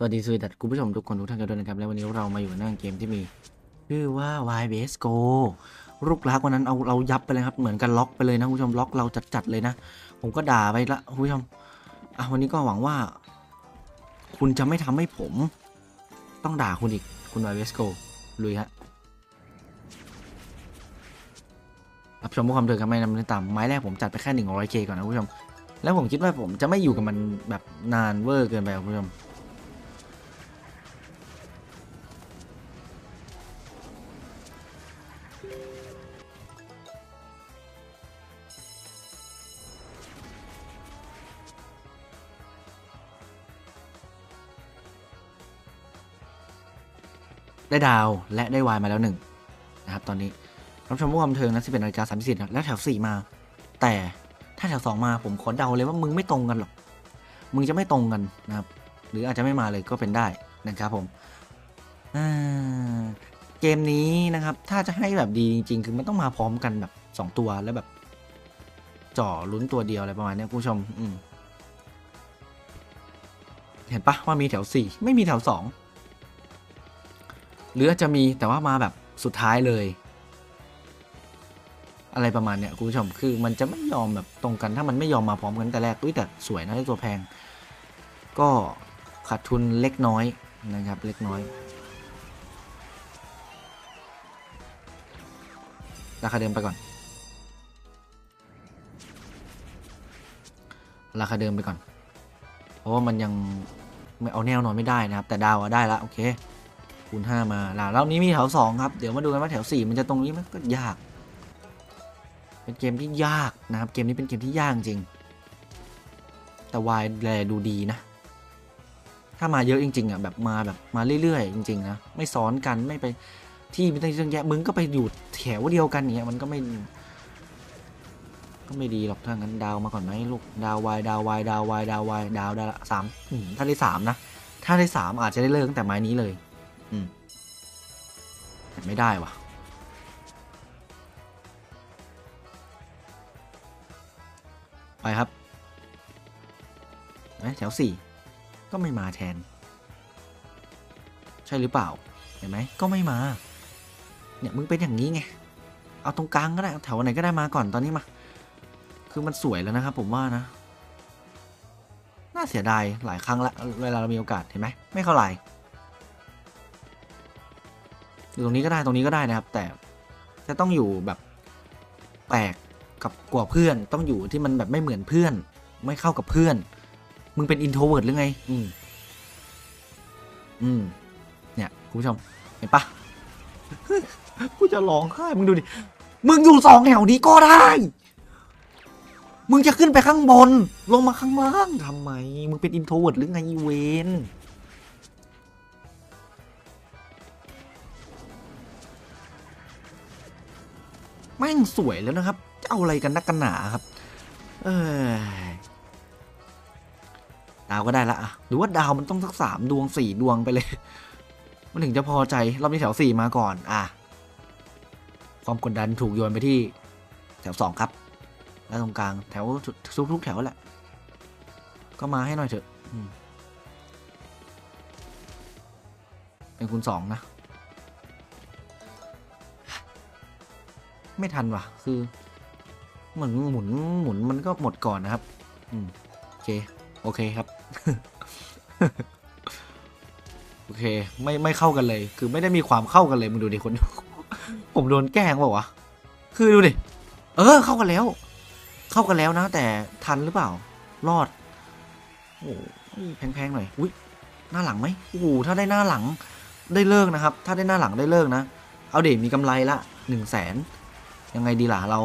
สวัสดีสวัสดีคุณผู้ชมทุกคนทุกท่านกันด้วยนะครับ และวันนี้เรามาอยู่ในเกมที่มี ชื่อว่า Y Base Go ลูกรักวันนั้นเอาเรายับไปเลยครับ เหมือนกันล็อกไปเลยนะคุณผู้ชมล็อกเราจัดๆเลยนะ ผมก็ด่าไปละคุณผู้ชมอะวันนี้ก็หวังว่า คุณจะไม่ทำให้ผม ต้องด่าคุณอีกคุณ Y Base Go ลุยฮะรับชมความเถิดกันไม่นำเนื้อต่ำไม้แรกผมจัดไปแค่ 100k ก่อนนะคุณผู้ชมแล้วผมคิดว่าผมจะไม่อยู่กับมันแบบนานเวอร์เกินไปครับคุณผู้ชม ได้ดาวและได้วายมาแล้วหนึ่งนะครับตอนนี้รับชมว่าความเทิงนะสิบเอ็ดนาฬิกาสามสิบแล้วแถวสี่มา แต่ถ้าแถวสองมาผมขอเดาเลยว่ามึงไม่ตรงกันหรอก มึงจะไม่ตรงกันนะครับ หรืออาจจะไม่มาเลยก็เป็นได้นะครับผมเกมนี้นะครับ ถ้าจะให้แบบดีจริงๆ คือมันต้องมาพร้อมกันแบบสองตัวแล้วแบบ จ่อลุ้นตัวเดียวอะไรประมาณนี้คุณผู้ชมอืมเห็นปะว่ามีแถวสี่ไม่มีแถวสอง หรือจะมีแต่ว่ามาแบบสุดท้ายเลย อะไรประมาณเนี้ยคุณผู้ชมคือมันจะไม่ยอมแบบตรงกันถ้ามันไม่ยอมมาพร้อมกันแต่แรกอุ้ยแต่สวยนะตัวแพง ก็ขาดทุนเล็กน้อยนะครับเล็กน้อยราคาเดิมไปก่อน ราคาเดิมไปก่อน เพราะว่ามันยังไม่เอาแนวนอนไม่ได้นะครับ แต่ดาวอะได้ละโอเค คูณ5มาแล้วรอบนี้มีแถว2ครับ เดี๋ยวมาดูกันว่าแถว 4 มันจะตรงนี้มันก็ยาก เป็นเกมที่ยากนะครับ เกมนี้เป็นเกมที่ยากจริง แต่วายแลดูดีนะ ถ้ามาเยอะจริงๆอะแบบมาแบบมาเรื่อยๆ จริงๆนะ ไม่ซ้อนกันไม่ไปที่ไม่ต้องเยอะแยะมึงก็ไปอยู่แถวเดียวกันอย่างเงี้ยมันก็ไม่ ก็ไม่ดีหรอกถ้างั้นดาวมาก่อนไหมลูกดาววายดาววายดาววายดาววายดาวดาวสามถ้าได้สามนะถ้าได้สามอาจจะได้เลิกตั้งแต่ไม้นี้เลย ไม่ได้วะไปครับเอ๊ะแถวสี่ก็ไม่มาแทน ใช่หรือเปล่า เห็นไหมก็ไม่มา เนี่ยมึงเป็นอย่างนี้ไง เอาตรงกลางก็ได้แถวไหนก็ได้มาก่อนตอนนี้มา คือมันสวยแล้วนะครับผมว่านะ น่าเสียดายหลายครั้งละเวลาเรามีโอกาสเห็นไหมไม่เข้าไหลาย อยู่ตรงนี้ก็ได้ตรงนี้ก็ได้นะครับ แต่จะต้องอยู่แบบแปลกกับกว่าเพื่อน ต้องอยู่ที่มันแบบไม่เหมือนเพื่อน ไม่เข้ากับเพื่อน มึงเป็นอินโทรเวิร์ดหรือไง อืม อืม เนี่ยคุณผู้ชมเห็นปะกูจะร้องไห้มึงดูดิ มึงอยู่สองแถวนี้ก็ได้ มึงจะขึ้นไปข้างบน ลงมาข้างล่างทำไม มึงเป็นอินโทรเวิร์ดหรือไงอีเวน แม่งสวยแล้วนะครับ จะเอาอะไรกันนักกันหนาครับ เออดาวก็ได้ละอะหรือว่าดาวมันต้องสักสามดวงสี่ดวงไปเลย มันถึงจะพอใจรอบนี้แถวสี่มาก่อน อะ ความกดดันถูกโยนไปที่แถวสองครับ แล้วตรงกลางแถวทุกทุกแถวแหละ ก็มาให้หน่อยเถอะเป็นคุณสองนะ ไม่ทันว่ะ คือเหมือนหมุนหมุนมันก็หมดก่อนนะครับ อืมโอเค โอเคครับ โอเค ไม่ไม่เข้ากันเลย คือไม่ได้มีความเข้ากันเลยมึงดูดิคน ผมโดนแกล้งเปล่าวะ คือดูดิ เออ เข้ากันแล้ว เข้ากันแล้วนะ แต่ทันหรือเปล่า รอด โอ้โหแพงๆหน่อย อุ้ยหน้าหลังไหมโอ้โหถ้าได้หน้าหลังได้เลิกนะครับ ถ้าได้หน้าหลังได้เลิกนะ เอาเด็มีกำไรละหนึ่งแสน ยังไงดีล่ะเรา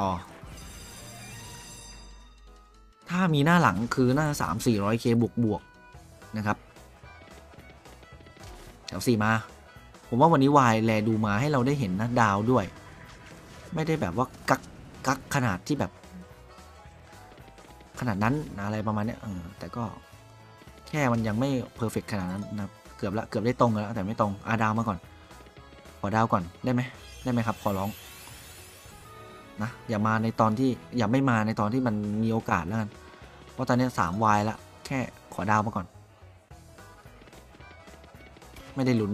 อ๋อ ถ้ามีหน้าหลังคือหน้าสามสี่ร้อยเคบวกบวกนะครับแถวสี่มา ผมว่าวันนี้วายแลดูมาให้เราได้เห็นนะดาวด้วย ไม่ได้แบบว่ากักกักขนาดที่แบบ ขนาดนั้นอะไรประมาณนี้เออแต่ก็แค่มันยังไม่เพอร์เฟกขนาดนั้นนะเกือบละเกือบได้ตรงแล้วแต่ไม่ตรงอาดาวมาก่อน ขอดาวก่อนได้ไหมได้ไหมครับ ขอร้องนะอย่ามาในตอนที่อย่าไม่มาในตอนที่มันมีโอกาสแล้วกันเพราะตอนนี้สามวายละแค่ขอดาวมาก่อน ไม่ได้ลุ้น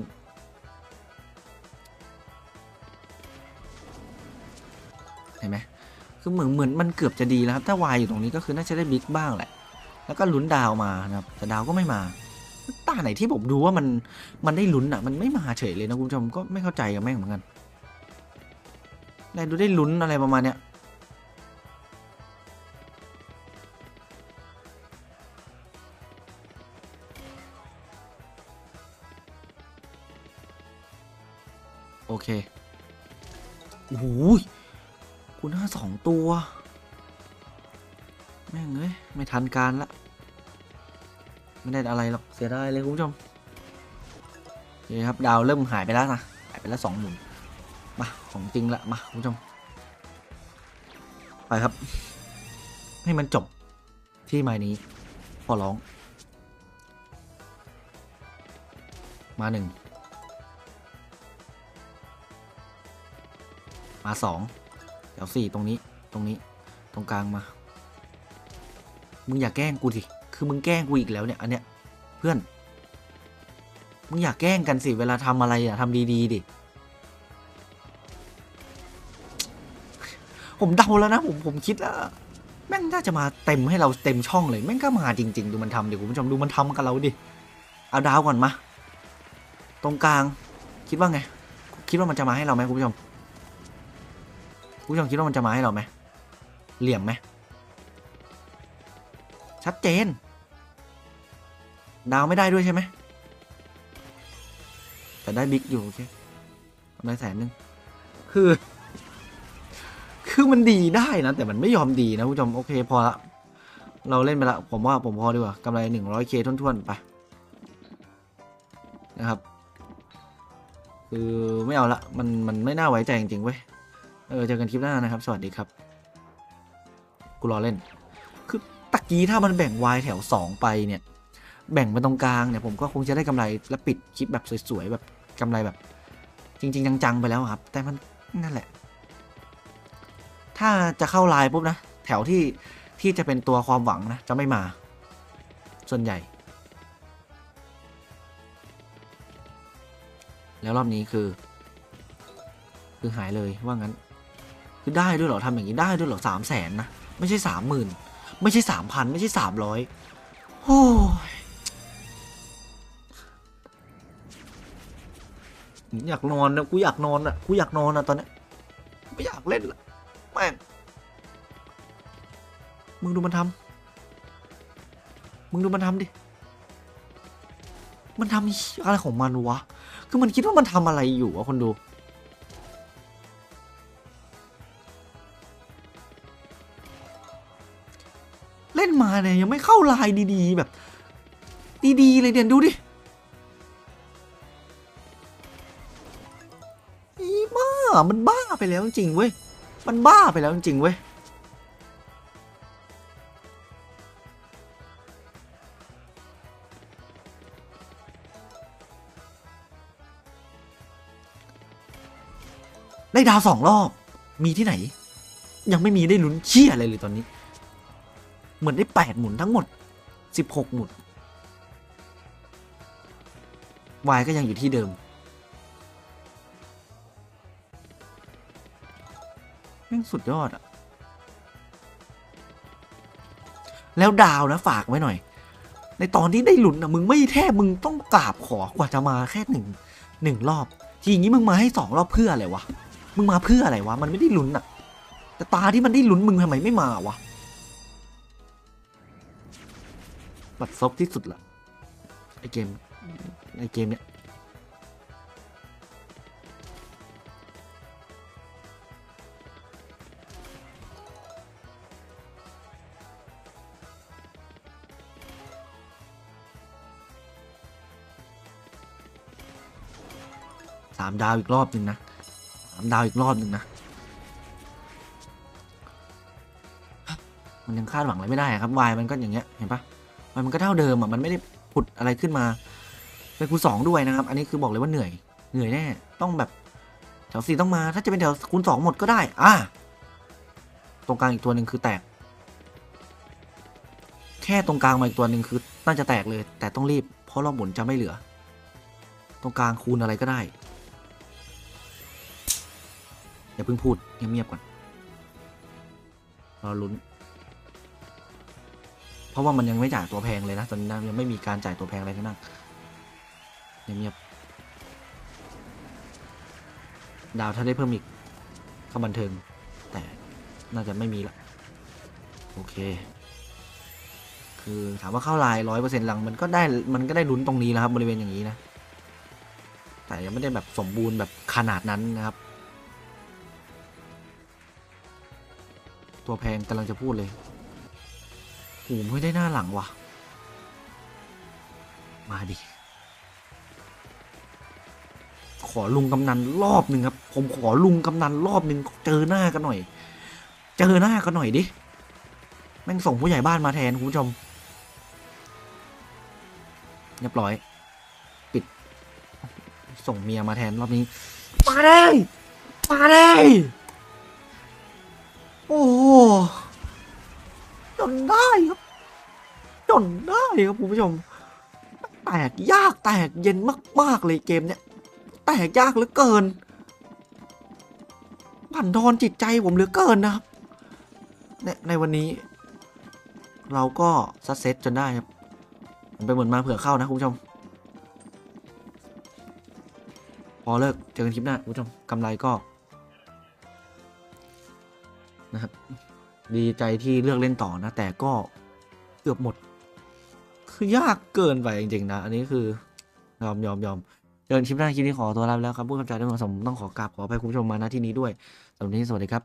เห็นไหมคือเหมือนเหมือนมันเกือบจะดีแล้วครับถ้าวายอยู่ตรงนี้ก็คือน่าจะได้บิ๊กบ้างแหละ แล้วก็ลุ้นดาวมานะครับแต่ดาวก็ไม่มา ตาไหนที่ผมดูว่ามันมันได้ลุ้นอะ มันไม่มาเฉยเลยนะคุณผู้ชมก็ไม่เข้าใจกับแม่งเหมือนกันได้ดูได้ลุ้นอะไรประมาณเนี้ยโอเค โอ้โหคุณห้าสองตัว แม่งเอ้ย ไม่ทันการละ ไม่ได้อะไรหรอกเสียดายเลยคุณผู้ชมโอเคครับดาวเริ่มหายไปแล้วนะหายไปแล้วสองหมุนมาของจริงละมาคุณผู้ชมไปครับ ให้มันจบที่ไม้นี้พอร้อง มาหนึ่งมาสองเดี๋ยวสี่ตรงนี้ตรงนี้ตรงกลางมา มึงอย่าแกล้งกูดิ คือมึงแกล้งกูอีกแล้วเนี่ยอันเนี้ยเพื่อน มึงอย่าแกล้งกันสิ เวลาทำอะไรอะทำดีๆดิ ผมเดาแล้วนะผมผมคิดแล้วแม่งน่าจะมาเต็มให้เราเต็มช่องเลย แม่งก็มาจริง ๆ ดูมันทำดิคุณผู้ชมดูมันทำกับเราดิ เอาดาวก่อนมา ตรงกลาง คิดว่าไง คิดว่ามันจะมาให้เราไหมคุณผู้ชมคุณผู้ชมคิดว่ามันจะมาให้เราไหมเหลี่ยมไหมชัดเจน ดาวไม่ได้ด้วยใช่ไหมแต่ได้บิ๊กอยู่โอเคกำไรแสนหนึ่งคือ คือมันดีได้นะ แต่มันไม่ยอมดีนะผู้ชมโอเคพอละเราเล่นไปละผมว่าผมพอดีกว่ากำไรหนึ่งร้อยเคท่วนๆ ไป นะครับ คือไม่เอาละมันมันไม่น่าไว้ใจจริงๆเว้ยเออเจอกันคลิปหน้านะครับ สวัสดีครับ กูรอเล่น คือตะกี้ถ้ามันแบ่งวายแถว2ไปเนี่ย แบ่งไปตรงกลางเนี่ยผมก็คงจะได้กำไรและปิดคลิปแบบสวยๆแบบกำไรแบบ จริง ๆ จังๆไปแล้วครับ แต่มันนั่นแหละ ถ้าจะเข้าไลน์ปุ๊บนะ แถวที่ที่จะเป็นตัวความหวังนะ จะไม่มา ส่วนใหญ่ แล้วรอบนี้คือ คือหายเลยว่างั้น คือได้ด้วยเหรอทำอย่างนี้ได้ด้วยเหรอสามแสนนะ ไม่ใช่สามหมื่นไม่ใช่สามพันไม่ใช่สามร้อยโอ้ย อยากนอนนะกูอยากนอนอะกูอยากนอนอะตอนนี้ไม่อยากเล่นละแม่งมึงดูมันทำมึงดูมันทำดิ มันทำอะไรของมันวะ คือมันคิดว่ามันทำอะไรอยู่วะคนดู เล่นมาเนี่ยยังไม่เข้าลายดีๆแบบ ดีๆเลยเดี๋ยวดูดิ มันบ้าไปแล้วจริงเว้ย มันบ้าไปแล้วจริงเว้ยได้ดาวสองรอบ มีที่ไหน ยังไม่มีได้ลุ้นเชี่ยอะไรเลยตอนนี้ เหมือนได้แปดหมุนทั้งหมดสิบหกหมุนวายก็ยังอยู่ที่เดิม สุดยอดอะแล้วดาวนะฝากไว้หน่อย ในตอนที่ได้หลุนอะมึงไม่แทบมึงต้องกราบขอกว่าจะมาแค่หนึ่งหนึ่งรอบ ทีนี้มึงมาให้สองรอบเพื่ออะไรวะ มึงมาเพื่ออะไรวะ มันไม่ได้หลุนอะแต่ตาที่มันได้หลุนมึงทำไมไม่มาวะ บัดซบที่สุดละไอเกมไอเกมเนี้ยามดาวอีกรอบหนึ่งนะสามดาวอีกรอบหนึ่งนะ มันยังคาดหวังอะไรไม่ได้ครับวายมันก็อย่างเงี้ยเห็นปะวายมันก็เท่าเดิมอะมันไม่ได้ผุดอะไรขึ้นมาเป็นคูณสองด้วยนะครับ อันนี้คือบอกเลยว่าเหนื่อย เหนื่อยแน่ ต้องแบบแถวสี่ต้องมา ถ้าจะเป็นแถวคูณสองหมดก็ได้ อะตรงกลางอีกตัวหนึ่งคือแตก แค่ตรงกลางมาอีกตัวหนึ่งคือน่าจะแตกเลย แต่ต้องรีบ เพราะรอบหมุนจะไม่เหลือ ตรงกลางคูณอะไรก็ได้ อย่าเพิ่งพูดเงียบๆก่อนรอลุ้น เพราะว่ามันยังไม่จ่ายตัวแพงเลยนะตอนนี้นะยังไม่มีการจ่ายตัวแพงอะไรทั้งนั้นเงียบๆดาวถ้าได้เพิ่มอีกก็บันเทิง แต่น่าจะไม่มีละโอเค คือถามว่าเข้าลายร้อยเปอร์เซ็นต์หลังมันก็ได้มันก็ได้ลุ้นตรงนี้แล้วครับบริเวณอย่างนี้นะ แต่ยังไม่ได้แบบสมบูรณ์แบบขนาดนั้นนะครับ ตัวแพงกำลังจะพูดเลยโอ้ไม่ได้หน้าหลังว่ะ มาดิ ขอลุงกำนันรอบหนึ่งครับ ผมขอลุงกำนันรอบหนึ่งเจอหน้ากันหน่อย เจอหน้ากันหน่อยดิ แม่งส่งผู้ใหญ่บ้านมาแทนคุณผู้ชมเรียบร้อย ปิด ส่งเมียมาแทนรอบนี้ มาเลยมาเล นได้ครับ จนได้ครับคุณผู้ชม แตกยากแตกเย็นมากๆเลยเกมเนี้ยแตกยากเหลือเกินบั่นทอนจิตใจผมเหลือเกินนะครับในในวันนี้ เราก็ซัดเซตจนได้ครับผมไปเหมือนมาเผื่อเข้านะคุณผู้ชม พอเลิกเจอกันคลิปหน้าคุณผู้ชมกำไรก็นะครับ ดีใจที่เลือกเล่นต่อนะ แต่ก็เกือบหมด คือยากเกินไปจริงๆนะ อันนี้คือยอมยอมยอมเจอกันคลิปหน้าคลิปนี้ขอตัวลาไปแล้วครับผู้กำกับด้วยเหมาะสมต้องขอกราบขออภัยคุณผู้ชมมาณที่นี้ด้วยสำหรับวันนี้สวัสดีครับ